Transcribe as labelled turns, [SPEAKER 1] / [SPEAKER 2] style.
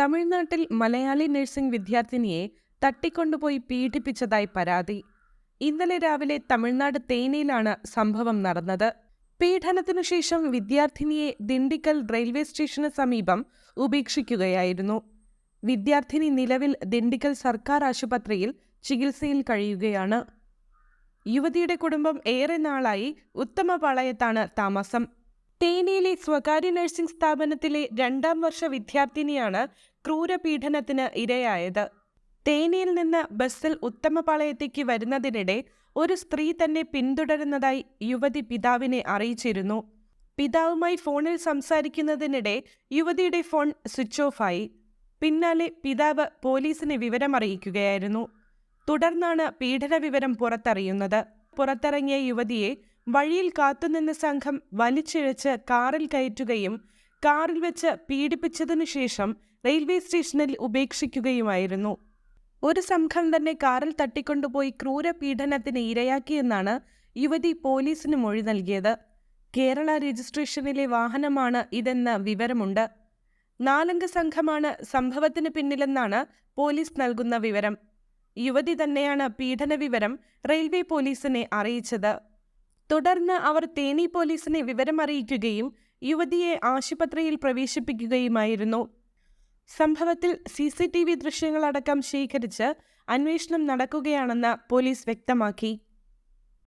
[SPEAKER 1] തമിഴ്നാട്ടിൽ മലയാളി നഴ്സിംഗ് വിദ്യാർത്ഥിനിയെ തട്ടിക്കൊണ്ടുപോയി പീഡിപ്പിച്ചതായി പരാതി. ഇന്നലെ രാവിലെ തമിഴ്നാട് തേനിയിലാണ് സംഭവം നടന്നത്. പീഡനത്തിനു ശേഷം വിദ്യാർത്ഥിനിയെ ദിണ്ടിക്കൽ റെയിൽവേ സ്റ്റേഷന് സമീപം ഉപേക്ഷിക്കുകയായിരുന്നു. വിദ്യാർത്ഥിനി നിലവിൽ ദിണ്ടിക്കൽ സർക്കാർ ആശുപത്രിയിൽ ചികിത്സയിൽ കഴിയുകയാണ്. യുവതിയുടെ കുടുംബം ഏറെ നാളായി ഉത്തമപാളയത്താണ് താമസം. തേനിയിലെ സ്വകാര്യ നഴ്സിംഗ് സ്ഥാപനത്തിലെ രണ്ടാം വർഷ വിദ്യാർത്ഥിനിയാണ് ക്രൂരപീഡനത്തിന് ഇരയായത്. തേനിയിൽ നിന്ന് ബസ്സിൽ ഉത്തമപാളയത്തേക്ക് വരുന്നതിനിടെ ഒരു സ്ത്രീ തന്നെ പിന്തുടരുന്നതായി യുവതി പിതാവിനെ അറിയിച്ചിരുന്നു. പിതാവുമായി ഫോണിൽ സംസാരിക്കുന്നതിനിടെ യുവതിയുടെ ഫോൺ സ്വിച്ച് ഓഫായി പിന്നാലെ പിതാവ് പോലീസിനെ വിവരമറിയിക്കുകയായിരുന്നു. തുടർന്നാണ് പീഡന വിവരം പുറത്തറിയുന്നത്. പുറത്തിറങ്ങിയ യുവതിയെ വഴിയിൽ കാത്തുനിന്ന സംഘം വലിച്ചിഴച്ച് കാറിൽ കയറ്റുകയും കാറിൽ വെച്ച് പീഡിപ്പിച്ചതിനു ശേഷം റെയിൽവേ സ്റ്റേഷനിൽ ഉപേക്ഷിക്കുകയുമായിരുന്നു. ഒരു സംഘം തന്നെ കാറിൽ തട്ടിക്കൊണ്ടുപോയി ക്രൂരപീഡനത്തിന് ഇരയാക്കിയെന്നാണ് യുവതി പോലീസിന് മൊഴി നൽകിയത്. കേരള രജിസ്ട്രേഷനിലെ വാഹനമാണ് ഇതെന്ന് വിവരമുണ്ട്. നാലംഗ സംഘമാണ് സംഭവത്തിന് പിന്നിലെന്നാണ് പോലീസ് നൽകുന്ന വിവരം. യുവതി തന്നെയാണ് പീഡന വിവരം റെയിൽവേ പോലീസിനെ അറിയിച്ചത്. തുടർന്ന് അവർ തേനി പോലീസിനെ വിവരമറിയിക്കുകയും യുവതിയെ ആശുപത്രിയിൽ പ്രവേശിപ്പിക്കുകയുമായിരുന്നു. സംഭവത്തിൽ സി സി ടി വി ദൃശ്യങ്ങളടക്കം ശേഖരിച്ച് അന്വേഷണം നടക്കുകയാണെന്ന് പോലീസ് വ്യക്തമാക്കി.